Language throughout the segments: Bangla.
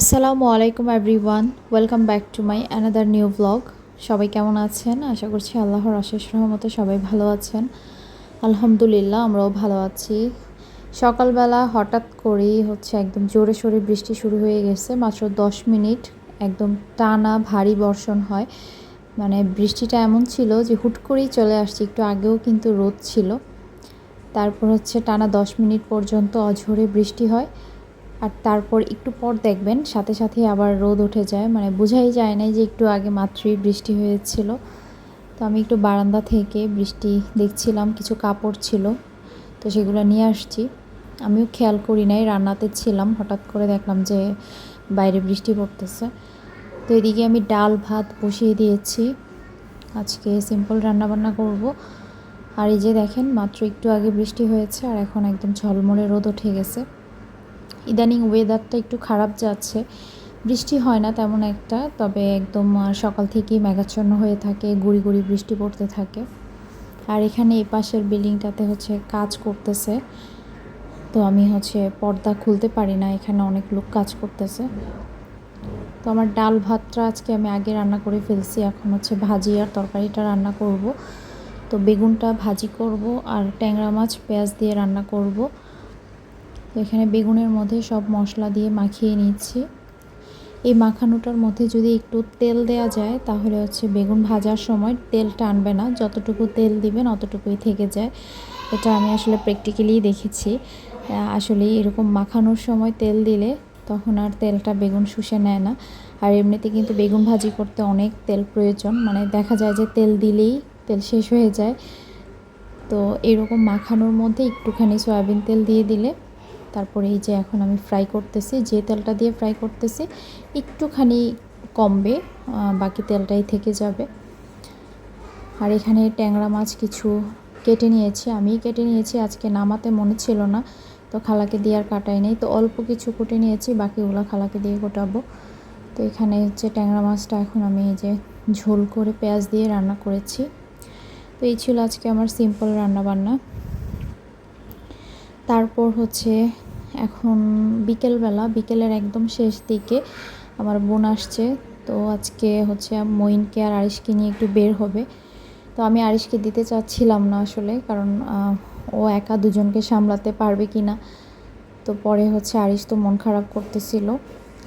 আসসালামু আলাইকুম everyone welcome back to my another new blog সবাই কেমন আছেন? আশা করছি আল্লাহর অশেষ রহমতে সবাই ভালো আছেন। আলহামদুলিল্লাহ, আমরাও ভালো আছি। সকালবেলা হঠাৎ করেই হচ্ছে একদম জোরে সোরে বৃষ্টি শুরু হয়ে গেছে। মাত্র দশ মিনিট একদম টানা ভারী বর্ষণ হয়। মানে বৃষ্টিটা এমন ছিল যে হুট করেই চলে আসছে। একটু আগেও কিন্তু রোদ ছিল। তারপর হচ্ছে টানা দশ মিনিট পর্যন্ত অঝোরে বৃষ্টি হয়। আর তারপর একটু পর দেখবেন, সাথে সাথে আবার রোদ উঠে যায়। মানে বোঝাই যায় না যে একটু আগে মাত্রই বৃষ্টি হয়েছিল। তো আমি একটু বারান্দা থেকে বৃষ্টি দেখছিলাম, কিছু কাপড় ছিল, তো সেগুলো নিয়ে আসছি। আমিও খেয়াল করি নাই, রান্নাতে ছিলাম, হঠাৎ করে দেখলাম যে বাইরে বৃষ্টি পড়তেছে। তো এদিকে আমি ডাল ভাত বসিয়ে দিয়েছি। আজকে সিম্পল রান্নাবান্না করব। আর এই যে দেখেন, মাত্র একটু আগে বৃষ্টি হয়েছে, আর এখন একদম ঝলমলে রোদ উঠে গেছে। ইদানিং ওয়েদারটা একটু খারাপ যাচ্ছে। বৃষ্টি হয় না তেমন একটা, তবে একদম সকাল থেকেই মেঘাচ্ছন্ন হয়ে থাকে, গুড়ি গুড়ি বৃষ্টি পড়তে থাকে। আর এখানে এই পাশের বিল্ডিংটাতে হচ্ছে কাজ করতেছে। তো আমি হচ্ছে পর্দা খুলতে পারি না, এখানে অনেক লোক কাজ করতেছে। তো আমার ডাল ভাতটা আজকে আমি আগে রান্না করে ফেলছি, এখন হচ্ছে ভাজি আর তরকারিটা রান্না করব। তো বেগুনটা ভাজি করব আর ট্যাংরা মাছ পেঁয়াজ দিয়ে রান্না করব। তো এখানে বেগুনের মধ্যে সব মশলা দিয়ে মাখিয়ে নিচ্ছি। এই মাখানোটার মধ্যে যদি একটু তেল দেওয়া যায়, তাহলে হচ্ছে বেগুন ভাজার সময় তেল টানবে না। যতটুকু তেল দিবেন, অতটুকুই থেকে যায়। এটা আমি আসলে প্র্যাকটিক্যালি দেখেছি। আসলে এরকম মাখানোর সময় তেল দিলে তখন আর তেলটা বেগুন শুষে নেয় না। আর এমনিতে কিন্তু বেগুন ভাজি করতে অনেক তেল প্রয়োজন। মানে দেখা যায় যে তেল দিলেই তেল শেষ হয়ে যায়। তো এরকম মাখানোর মধ্যে একটুখানি সয়াবিন তেল দিয়ে দিলে তারপরে এই যে এখন আমি ফ্রাই করতেছি, যে তেলটা দিয়ে ফ্রাই করতেছি, একটুখানি কমবে বাকি তেলটাই থেকে যাবে। আর এখানে ট্যাংরা মাছ কিছু কেটে নিয়েছি আমি কেটে নিয়েছি, আজকে নামাতে মনে ছিল না, তো খালাকে দিয়ে আর কাটাই নেই, তো অল্প কিছু কুটে নিয়েছি, বাকিগুলো খালাকে দিয়ে কোটাবো। তো এখানে হচ্ছে ট্যাংরা মাছটা এখন আমি এই যে ঝোল করে পেঁয়াজ দিয়ে রান্না করেছি। তো এই ছিল আজকে আমার সিম্পল রান্না বান্না তারপর হচ্ছে এখন বিকেলবেলা, বিকেলের একদম শেষ দিকে আমার বোন আসছে। তো আজকে হচ্ছে মইনকে আর আরিশকে নিয়ে একটু বের হবে। তো আমি আরিশকে দিতে চাচ্ছিলাম না আসলে, কারণ ও একা দুজনকে সামলাতে পারবে কি না তো পরে হচ্ছে আরিশ তো মন খারাপ করতেছিল,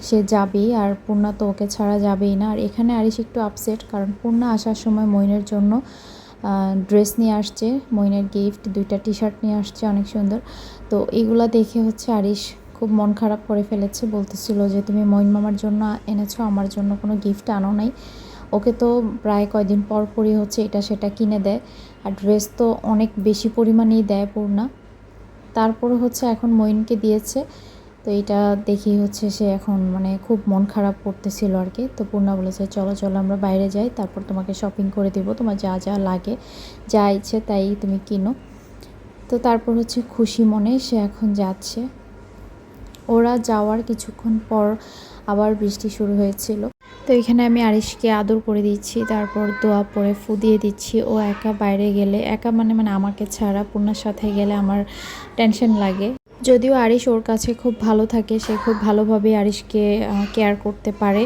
সে যাবেই আর পূর্ণা তো ওকে ছাড়া যাবেই না। আর এখানে আরিশ একটু আপসেট কারণ পূর্ণা আসার সময় মইনের জন্য ড্রেস নিয়ে আসছে, মইনের গিফট দুইটা টি শার্ট নিয়ে আসছে, অনেক সুন্দর। তো এগুলা দেখে হচ্ছে আরিশ খুব মন খারাপ করে ফেলেছে, বলতেছিল যে তুমি মইন মামার জন্য এনেছো, আমার জন্য কোনো গিফট আনো নাই। ওকে তো প্রায় কয়দিন পর পরই হচ্ছে এটা সেটা কিনে দেয়, আর ড্রেস তো অনেক বেশি পরিমাণেই দেয় পূর্ণা। তারপরে হচ্ছে এখন মইনকে দিয়েছে। তো এটা দেখি হচ্ছে সে এখন মানে খুব মন খারাপ করতেছিল আর কি। তো পূর্ণা বলেছে, চলো চলো, আমরা বাইরে যাই, তারপর তোমাকে শপিং করে দেবো। তোমার যা যা লাগে, যা ইচ্ছে তাই তুমি কিনো। তো তারপর হচ্ছে খুশি মনে সে এখন যাচ্ছে। ওরা যাওয়ার কিছুক্ষণ পর আবার বৃষ্টি শুরু হয়েছিল। তো এখানে আমি আরিশকে আদর করে দিচ্ছি, তারপর দোয়া পরে ফু দিয়ে দিচ্ছি। ও একা বাইরে গেলে, একা মানে মানে আমাকে ছাড়া পূর্ণার সাথে গেলে আমার টেনশন লাগে। যদিও আরিশ ওর কাছে খুব ভালো থাকে, সে খুব ভালোভাবে আরিশকে কেয়ার করতে পারে।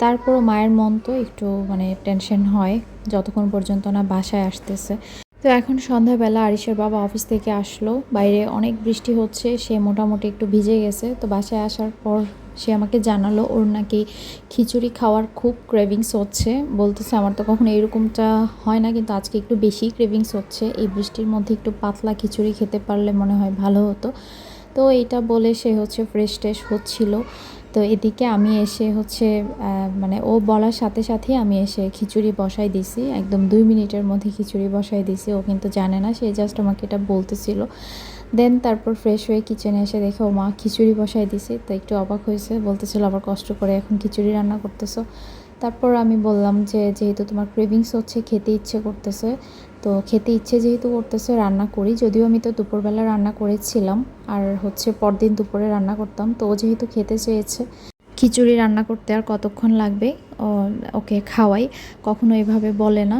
তারপরও মায়ের মন তো একটু মানে টেনশন হয়, যতক্ষণ পর্যন্ত না বাসায় আসতেছে। তো এখন সন্ধ্যাবেলা আরিশের বাবা অফিস থেকে আসলো, বাইরে অনেক বৃষ্টি হচ্ছে, সে মোটামুটি একটু ভিজে গেছে। তো বাসায় আসার পর সে আমাকে জানালো, ওর নাকি খিচুড়ি খাওয়ার খুব ক্রেভিংস হচ্ছে। বলতেছে, আমার তো কখনো এরকমটা হয় না, কিন্তু আজকে একটু বেশি ক্রেভিংস হচ্ছে। এই বৃষ্টির মধ্যে একটু পাতলা খিচুড়ি খেতে পারলে মনে হয় ভালো হতো। তো এইটা বলে সে হচ্ছে ফ্রেশ ট্রেশ হচ্ছিল। তো এদিকে আমি এসে হচ্ছে মানে ও বলার সাথে সাথেই আমি এসে খিচুড়ি বসাই দিছি। একদম দুই মিনিটের মধ্যে খিচুড়ি বসাই দিছি। ও কিন্তু জানে না, সে জাস্ট আমাকে এটা বলতেছিল। দেন তারপর ফ্রেশ হয়ে কিচেনে এসে দেখে ও মা খিচুড়ি বসাই দিছে। তো একটু অবাক হয়েছে, বলতেছিল আবার কষ্ট করে এখন খিচুড়ি রান্না করতেছো। তারপর আমি বললাম যে, যেহেতু তোমার ক্রেভিংস হচ্ছে, খেতে ইচ্ছে করতেছে তো খেতে ইচ্ছে যেহেতু করতেছে, রান্না করি। যদিও আমি তো দুপুরবেলা রান্না করেছিলাম, আর হচ্ছে পরদিন দুপুরে রান্না করতাম। তো ও যেহেতু খেতে চেয়েছে, খিচুড়ি রান্না করতে আর কতক্ষণ লাগবে ওকে খাওয়াই। কখনো এভাবে বলে না।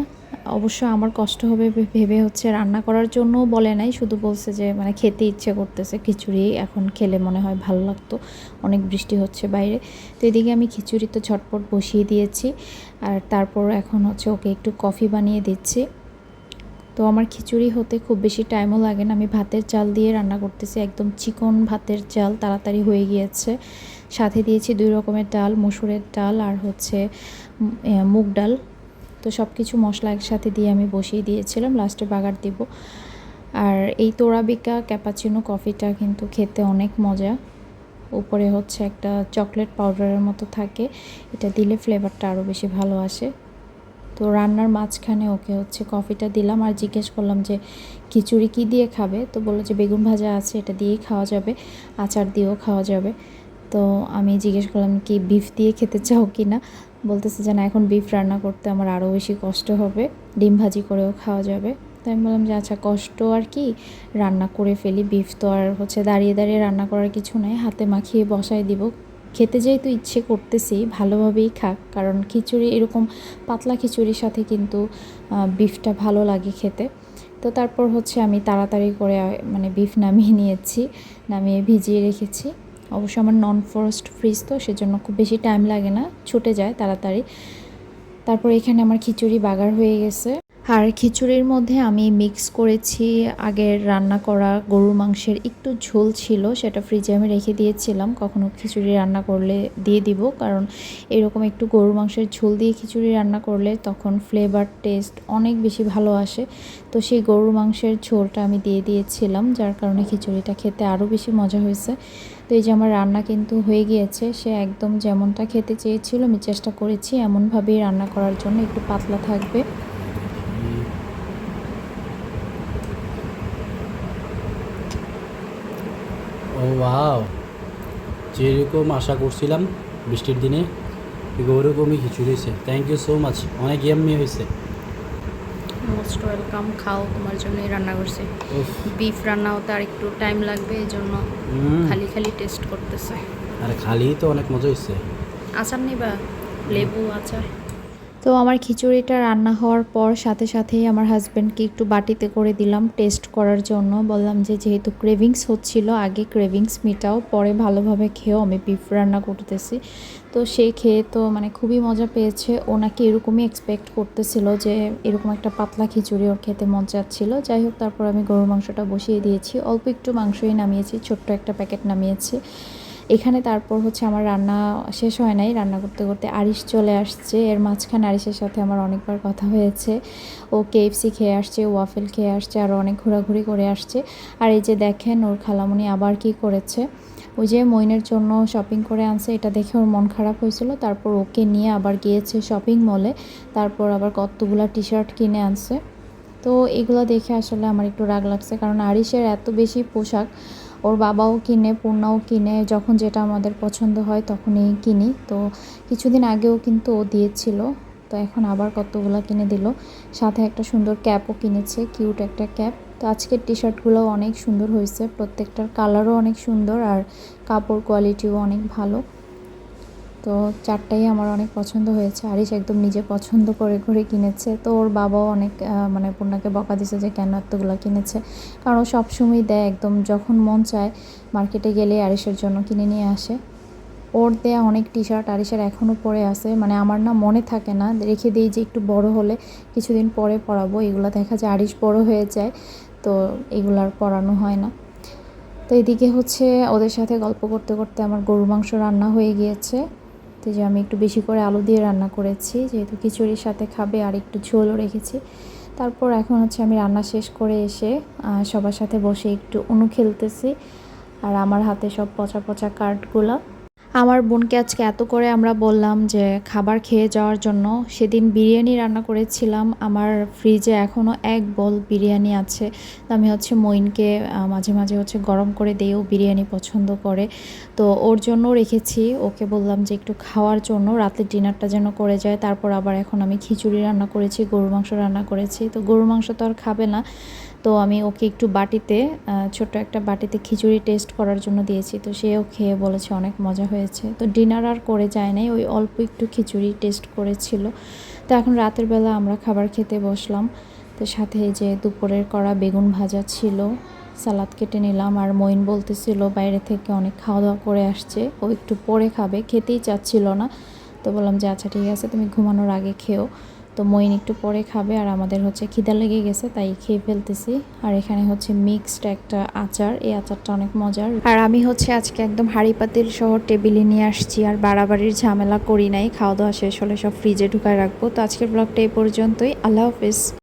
অবশ্য আমার কষ্ট হবে ভেবে হচ্ছে রান্না করার জন্য বলে নাই। শুধু বলছে যে মানে খেতে ইচ্ছে করতেছে। খিচুড়ি এখন খেলে মনে হয় ভালো লাগতো। অনেক বৃষ্টি হচ্ছে বাইরে। তো এদিকে আমি খিচুড়ি তো ঝটপট বসিয়ে দিয়েছি। আর তারপর এখন হচ্ছে ওকে একটু কফি বানিয়ে দিচ্ছি। তো আমার খিচুড়ি হতে খুব বেশি টাইমও লাগে না। আমি ভাতের চাল দিয়ে রান্না করতেছি, একদম চিকন ভাতের চাল, তাড়াতাড়ি হয়ে গিয়েছে। সাথে দিয়েছি দুই রকমের ডাল, মসুরের ডাল আর হচ্ছে মুগ ডাল। তো সব কিছু মশলা একসাথে দিয়ে আমি বসিয়ে দিয়েছিলাম লাস্টে বাগার দিব। আর এই তোরাবিকা ক্যাপাচিনো কফিটা কিন্তু খেতে অনেক মজা। উপরে হচ্ছে একটা চকলেট পাউডারের মতো থাকে। এটা দিলে ফ্লেভারটা আরও বেশি ভালো আসে। তো রান্নার মাঝখানে ওকে হচ্ছে কফিটা দিলাম আর জিজ্ঞেস করলাম যে, খিচুড়ি কী দিয়ে খাবে? তো বলল যে, বেগুন ভাজা আছে, এটা দিয়েই খাওয়া যাবে, আচার দিয়েও খাওয়া যাবে। তো আমি জিজ্ঞেস করলাম, কি বিফ দিয়ে খেতে চাও কি না? বলতেছে যে, না, এখন বিফ রান্না করতে আমার আরও বেশি কষ্ট হবে, ডিম ভাজি করেও খাওয়া যাবে। তাই আমি বললাম যে আচ্ছা কষ্ট আর কি, রান্না করে ফেলি বিফ তো আর হচ্ছে দাঁড়িয়ে দাঁড়িয়ে রান্না করার কিছু নাই, হাতে মাখিয়ে বসায় দিব। খেতে যেহেতু ইচ্ছে করতেছি, ভালোভাবেই খাক। কারণ খিচুড়ি এরকম পাতলা খিচুড়ির সাথে কিন্তু বিফটা ভালো লাগে খেতে। তো তারপর হচ্ছে আমি তাড়াতাড়ি করে মানে বিফ নামিয়ে নিয়েছি, নামিয়ে ভিজিয়ে রেখেছি। অবশ্য আমার নন ফরস্ট ফ্রিজ তো, সেজন্য খুব বেশি টাইম লাগে না, ছুটে যায় তাড়াতাড়ি। তারপর এখানে আমার খিচুড়ি বাগার হয়ে গেছে। আর খিচুড়ির মধ্যে আমি মিক্স করেছি আগের রান্না করা গরুর মাংসের একটু ঝোল ছিল, সেটা ফ্রিজে আমি রেখে দিয়েছিলাম। কখনো খিচুড়ি রান্না করলে দিয়ে দিব, কারণ এরকম একটু গরুর মাংসের ঝোল দিয়ে খিচুড়ি রান্না করলে তখন ফ্লেভার টেস্ট অনেক বেশি ভালো আসে। তো সেই গরুর মাংসের ঝোলটা আমি দিয়ে দিয়েছিলাম, যার কারণে খিচুড়িটা খেতে আরও বেশি মজা হয়েছে। তো এই যে আমার রান্না কিন্তু হয়ে গিয়েছে, সে একদম যেমনটা খেতে চেয়েছিল আমি চেষ্টা করেছি, এমনভাবেই রান্না করার জন্য একটু পাতলা থাকবে। ওয়াও। যেরকম আশা করছিলাম বৃষ্টির দিনে ওরকমই খিচুড়ি হয়েছে। থ্যাংক ইউ সো মাচ অনেক ইয়াম্মি হয়েছে। মোস্ট ওয়েলকাম খাও তোমার জন্যই রান্না করছি। বিফ রান্না হতে আর একটু টাইম লাগবে এই জন্য খালি খালি টেস্ট করতেছে। আর খালি তো অনেক মজা হয়েছে। আচার নিবা? লেবু আচার? তো আমার খিচুড়িটা রান্না হওয়ার পর সাথে সাথেই আমার হাজব্যান্ডকে একটু বাটিতে করে দিলাম টেস্ট করার জন্য। বললাম যে যেহেতু ক্রেভিংস হচ্ছিল, আগে ক্রেভিংস মিটাও, পরে ভালোভাবে খেয়েও আমি বিফ রান্না করতেছি। তো সে খেয়ে তো মানে খুবই মজা পেয়েছে। ও নাকি এরকমই এক্সপেক্ট করতেছিল যে এরকম একটা পাতলা খিচুড়ি ওর খেতে মন চাচ্ছিল। যাই হোক, তারপর আমি গরুর মাংসটা বসিয়ে দিয়েছি। অল্প একটু মাংসই নামিয়েছি, ছোট্ট একটা প্যাকেট নামিয়েছি। এখানে তারপর হচ্ছে আমার রান্না শেষ হয় নাই। রান্না করতে করতে আরিশ চলে আসছে। এর মাঝখানে আরিশের সাথে আমার অনেকবার কথা হয়েছে। ও কেএফসি খেয়ে আসছে ওয়াফেল খেয়ে আসছে আরও অনেক ঘোরাঘুরি করে আসছে। আর এই যে দেখেন, ওর খালামণি আবার কি করেছে? ওই যে মইনের জন্য শপিং করে আনছে, এটা দেখে ওর মন খারাপ হয়েছিল। তারপর ওকে নিয়ে আবার গিয়েছে শপিং মলে তারপর আবার কতগুলা টি শার্ট কিনে আনছে। তো এগুলো দেখে আসলে আমার একটু রাগ লাগছে। কারণ আরিশের এত বেশি পোশাক ওর বাবাও কিনে, পূর্ণাও কিনে, যখন যেটা আমাদের পছন্দ হয় তখনই কিনি। তো কিছুদিন আগেও কিন্তু ও দিয়েছিল, তো এখন আবার কতগুলো কিনে দিল। সাথে একটা সুন্দর ক্যাপও কিনেছে, কিউট একটা ক্যাপ। তো আজকের টি শার্টগুলো অনেক সুন্দর হয়েছে, প্রত্যেকটার কালারও অনেক সুন্দর আর কাপড় কোয়ালিটিও অনেক ভালো। তো চারটাই আমার অনেক পছন্দ হয়েছে। আরিশ একদম নিজে পছন্দ করে করে কিনেছে। তো ওর বাবাও অনেক মানে পূর্ণাকে বকা দিছে যে, কেন এতগুলো কিনেছে? কারণ ও সবসময় দেয় একদম যখন মন চায় মার্কেটে গেলে আরিশের জন্য কিনে নিয়ে আসে। ওর দেয়া অনেক টি শার্ট আরিশের এখনও পরে আছে। মানে আমার না মনে থাকে না, রেখে দিই যে একটু বড় হলে কিছুদিন পরে পরাবো। এগুলো দেখা যায় আরিশ বড় হয়ে যায়, তো এগুলো আর পরানো হয় না। তো এদিকে হচ্ছে ওদের সাথে গল্প করতে করতে আমার গরুর মাংস রান্না হয়ে গিয়েছে। তো যে আমি একটু বেশি করে আলু দিয়ে রান্না করেছি, যেহেতু খিচুড়ির সাথে খাবে আর একটু ঝোলও রেখেছি। তারপর এখন হচ্ছে আমি রান্না শেষ করে এসে সবার সাথে বসে একটু অনু খেলতেছি। আর আমার হাতে সব পচা পচা কার্ডগুলো আমার বোনকে আজকে এত করে আমরা বললাম যে খাবার খেয়ে যাওয়ার জন্য, সেদিন বিরিয়ানি রান্না করেছিলাম। আমার ফ্রিজে এখনও এক বল বিরিয়ানি আছে। তো আমি হচ্ছে মইনকে মাঝে মাঝে হচ্ছে গরম করে দিই, ও বিরিয়ানি পছন্দ করে। তো ওর জন্য রেখেছি। ওকে বললাম যে একটু খাওয়ার জন্য রাতের ডিনারটা যেন করে যায়। তারপর আবার এখন আমি খিচুড়ি রান্না করেছি, গরুর মাংস রান্না করেছি। তো গরুর মাংস তো আর খাবে না। তো আমি ওকে একটু বাটিতে ছোট্ট একটা বাটিতে খিচুড়ি টেস্ট করার জন্য দিয়েছি। তো সেও খেয়ে বলেছে অনেক মজা হয়েছে। তো ডিনার আর করে যায় নাই, ওই অল্প একটু খিচুড়ি টেস্ট করেছিল। তো তো এখন রাতের বেলা আমরা খাবার খেতে বসলাম। তো সাথে যে দুপুরের করা বেগুন ভাজা ছিল, সালাদ কেটে নিলাম। আর মইন বলতেছিল, বাইরে থেকে অনেক খাওয়া দাওয়া করে আসছে, ও একটু পরে খাবে। খেতেই চাচ্ছিল না। তো বললাম যে আচ্ছা ঠিক আছে, তুমি ঘুমানোর আগে খেও। তো মইন একটু পরে খাবে আর আমাদের হচ্ছে খিদা লেগে গেছে, তাই খেয়ে ফেলতেছি। আর এখানে হচ্ছে মিক্সড একটা আচার, এই আচারটা অনেক মজার। আর আমি হচ্ছে আজকে একদম হাঁড়ি পাতিল সহ টেবিলে নিয়ে আসছি, আর বাড়াবাড়ির ঝামেলা করি নাই, খাওয়া দাওয়া শেষ হলে সব ফ্রিজে ঢুকায় রাখব। তো আজকের ব্লগটা এই পর্যন্তই, আল্লাহ হাফিজ।